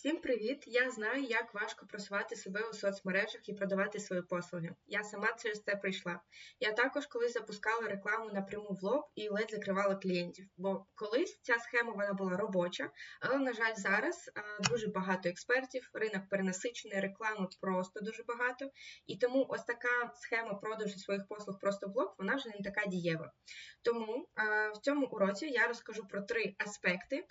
Всім привіт! Я знаю, як важко просувати себе у соцмережах і продавати свої послуги. Я сама через це прийшла. Я також колись запускала рекламу напряму в лоб і ледь закривала клієнтів. Бо колись ця схема вона була робоча, але на жаль, зараз дуже багато експертів, ринок перенасичений, реклами просто дуже багато. І тому ось така схема продажу своїх послуг просто в лоб, вона вже не така дієва. Тому в цьому уроці я розкажу про три аспекти,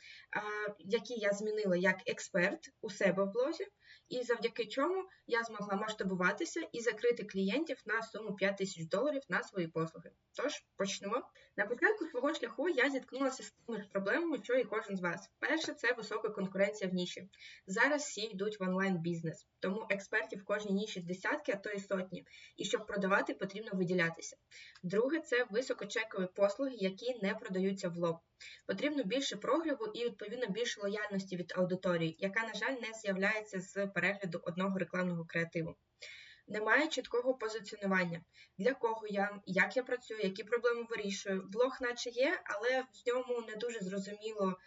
які я змінила як експерт у себе в блозі, і завдяки чому я змогла масштабуватися і закрити клієнтів на суму 5 тисяч доларів на свої послуги. Тож почнемо. На початку свого шляху я зіткнулася з тими ж проблемами, що і кожен з вас. Перше, це висока конкуренція в ніші. Зараз всі йдуть в онлайн-бізнес, тому експертів в кожній ніші десятки, а то і сотні. І щоб продавати, потрібно виділятися. Друге, це високочекові послуги, які не продаються в лоб. Потрібно більше прогріву і відповідно більше лояльності від аудиторії, яка, на жаль, не з'являється з перегляду одного рекламного креативу. Немає чіткого позиціонування, для кого я, як я працюю, які проблеми вирішую. Блог, наче є, але в ньому не дуже зрозуміло,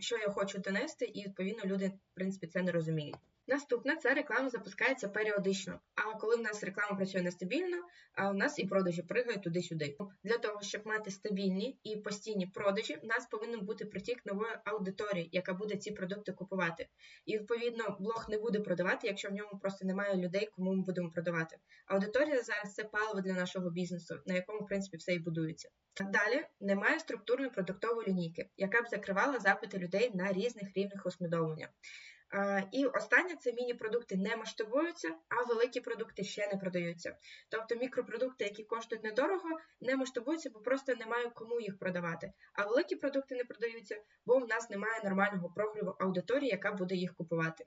що я хочу донести, і відповідно люди, в принципі, це не розуміють. Наступне це реклама запускається періодично. А коли в нас реклама працює нестабільно, а у нас і продажі пригають туди-сюди. Для того, щоб мати стабільні і постійні продажі, в нас повинен бути притік нової аудиторії, яка буде ці продукти купувати. І відповідно блог не буде продавати, якщо в ньому просто немає людей, кому ми будемо продавати. Аудиторія зараз це паливо для нашого бізнесу, на якому в принципі все і будується. Далі немає структурної продуктової лінійки, яка б закривала запити людей на різних рівнях усвідомлення. І останнє це міні-продукти не масштабуються, а великі продукти ще не продаються. Тобто мікропродукти, які коштують недорого, не масштабуються, бо просто немає кому їх продавати. А великі продукти не продаються, бо в нас немає нормального прогріву аудиторії, яка буде їх купувати.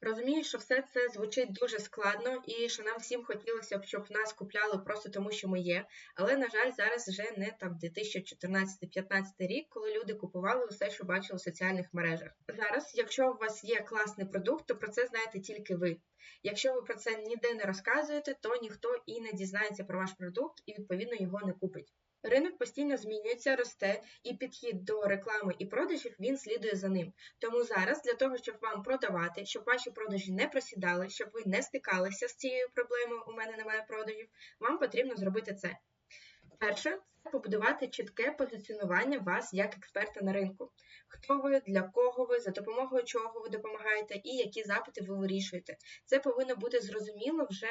Розумію, що все це звучить дуже складно і що нам всім хотілося б, щоб нас купляли просто тому, що ми є. Але, на жаль, зараз вже не там 2014-2015 рік, коли люди купували усе, що бачили у соціальних мережах. Зараз, якщо у вас є класний продукт, то про це знаєте тільки ви. Якщо ви про це ніде не розказуєте, то ніхто і не дізнається про ваш продукт і відповідно його не купить. Ринок постійно змінюється, росте, і підхід до реклами і продажів він слідує за ним. Тому зараз для того, щоб вам продавати, щоб ваші продажі не просідали, щоб ви не стикалися з цією проблемою, у мене немає продажів, вам потрібно зробити це. Перше це побудувати чітке позиціонування вас як експерта на ринку. Хто ви, для кого ви, за допомогою чого ви допомагаєте і які запити ви вирішуєте. Це повинно бути зрозуміло вже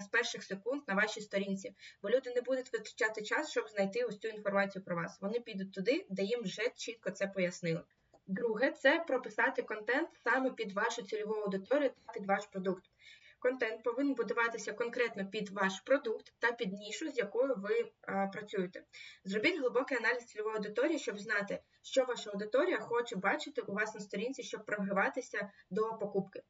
з перших секунд на вашій сторінці, бо люди не будуть витрачати час, щоб знайти ось цю інформацію про вас. Вони підуть туди, де їм вже чітко це пояснили. Друге, це прописати контент саме під вашу цільову аудиторію та під ваш продукт. Контент повинен будуватися конкретно під ваш продукт та під нішу, з якою ви а, працюєте. Зробіть глибокий аналіз цільової аудиторії, щоб знати, що ваша аудиторія хоче бачити у вас на сторінці, щоб програватися до покупки.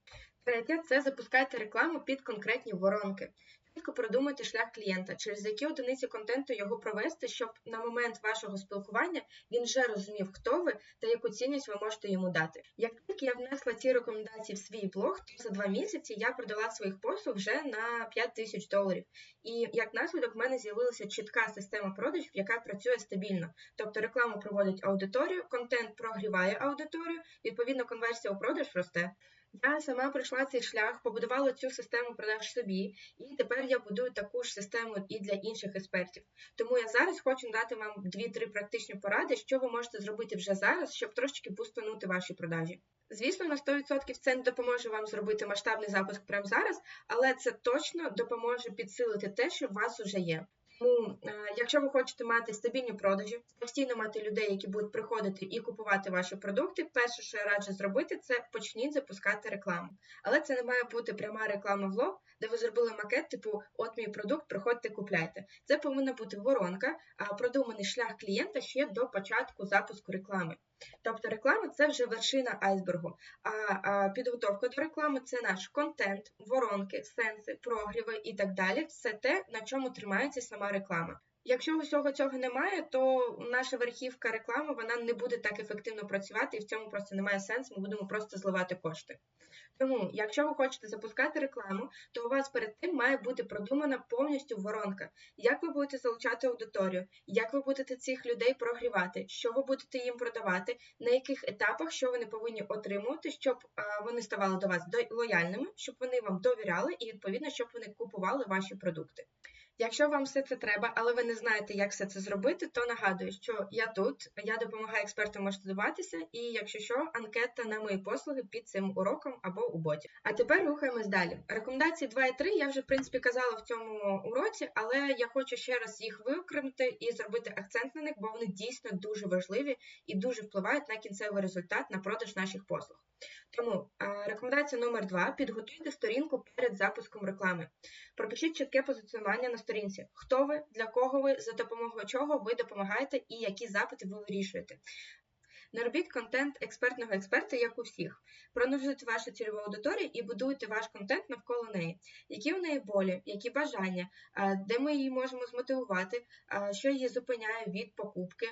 Третє це запускайте рекламу під конкретні воронки. Чітко продумайте шлях клієнта, через які одиниці контенту його провести, щоб на момент вашого спілкування він вже розумів, хто ви та яку цінність ви можете йому дати. Як тільки я внесла ці рекомендації в свій блог, то за два місяці я продала своїх послуг вже на 5 тисяч доларів. І як наслідок в мене з'явилася чітка система продажів, яка працює стабільно. Тобто рекламу проводить аудиторію, контент прогріває аудиторію, відповідно, конверсія у продаж росте. Я сама пройшла цей шлях, побудувала цю систему продаж собі, і тепер я будую таку ж систему і для інших експертів. Тому я зараз хочу дати вам дві-три практичні поради, що ви можете зробити вже зараз, щоб трошки бустанути ваші продажі. Звісно, на 100% це не допоможе вам зробити масштабний запуск прямо зараз, але це точно допоможе підсилити те, що у вас вже є. Тому, е, якщо ви хочете мати стабільні продажі, постійно мати людей, які будуть приходити і купувати ваші продукти, перше, що я раджу зробити, це почніть запускати рекламу. Але це не має бути пряма реклама в лоб, де ви зробили макет, типу От мій продукт, приходьте, купляйте. Це повинна бути воронка, продуманий шлях клієнта ще до початку запуску реклами. Тобто реклама це вже вершина айсбергу. А, підготовка до реклами це наш контент, воронки, сенси, прогріви і так далі. Все те, на чому тримається сама реклама. Якщо усього цього немає, то наша верхівка реклами вона не буде так ефективно працювати, і в цьому просто немає сенсу. Ми будемо просто зливати кошти. Тому, якщо ви хочете запускати рекламу, то у вас перед тим має бути продумана повністю воронка. Як ви будете залучати аудиторію, як ви будете цих людей прогрівати, що ви будете їм продавати, на яких етапах що вони повинні отримувати, щоб вони ставали до вас лояльними, щоб вони вам довіряли і відповідно, щоб вони купували ваші продукти. Якщо вам все це треба, але ви не знаєте, як все це зробити, то нагадую, що я тут, я допомагаю експертам масштабуватися, і якщо що, анкета на мої послуги під цим уроком або у боті. А тепер рухаємось далі. Рекомендації 2 і 3 я вже в принципі казала в цьому уроці, але я хочу ще раз їх виокремити і зробити акцент на них, бо вони дійсно дуже важливі і дуже впливають на кінцевий результат на продаж наших послуг. Тому рекомендація номер 2 підготуйте сторінку перед запуском реклами. Пропишіть чітке позиціонування на сторінці, хто ви, для кого ви, за допомогою чого ви допомагаєте і які запити ви вирішуєте. Не робіть контент експертного експерта, як у всіх. Проаналізуйте вашу цільову аудиторію і будуйте ваш контент навколо неї. Які в неї болі, які бажання, де ми її можемо змотивувати, що її зупиняє від покупки,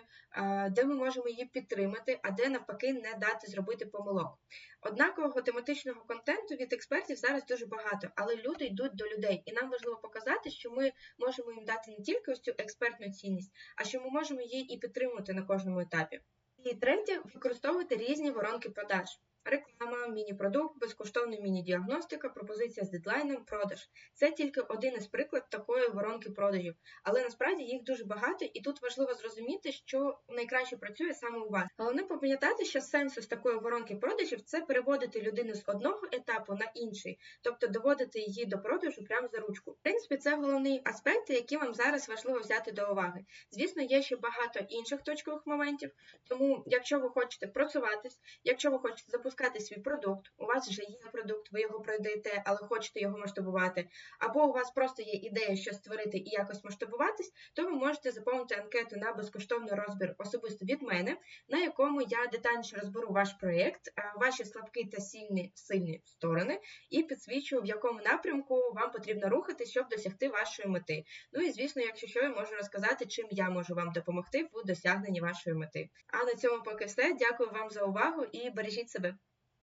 де ми можемо її підтримати, а де навпаки не дати зробити помилок. Однакового тематичного контенту від експертів зараз дуже багато, але люди йдуть до людей, і нам важливо показати, що ми можемо їм дати не тільки ось цю експертну цінність, а що ми можемо її і підтримувати на кожному етапі. І третє, використовувати різні воронки продаж. Реклама, міні-продукт, безкоштовна міні-діагностика, пропозиція з дедлайном, продаж. Це тільки один із приклад такої воронки продажів, але насправді їх дуже багато, і тут важливо зрозуміти, що найкраще працює саме у вас. Головне пам'ятати, що сенсу з такої воронки продажів це переводити людину з одного етапу на інший, тобто доводити її до продажу прямо за ручку. В принципі, це головний аспект, який вам зараз важливо взяти до уваги. Звісно, є ще багато інших точкових моментів, тому якщо ви хочете працюватись, якщо ви хочете запускати запускати свій продукт, у вас вже є продукт, ви його продаєте, але хочете його масштабувати, або у вас просто є ідея, що створити і якось масштабуватись, то ви можете заповнити анкету на безкоштовний розбір особисто від мене, на якому я детальніше розберу ваш проєкт, ваші слабкі та сильні сильні сторони, і підсвічу, в якому напрямку вам потрібно рухатись, щоб досягти вашої мети. Ну і звісно, якщо що, я можу розказати, чим я можу вам допомогти в досягненні вашої мети. А на цьому поки все. Дякую вам за увагу і бережіть себе.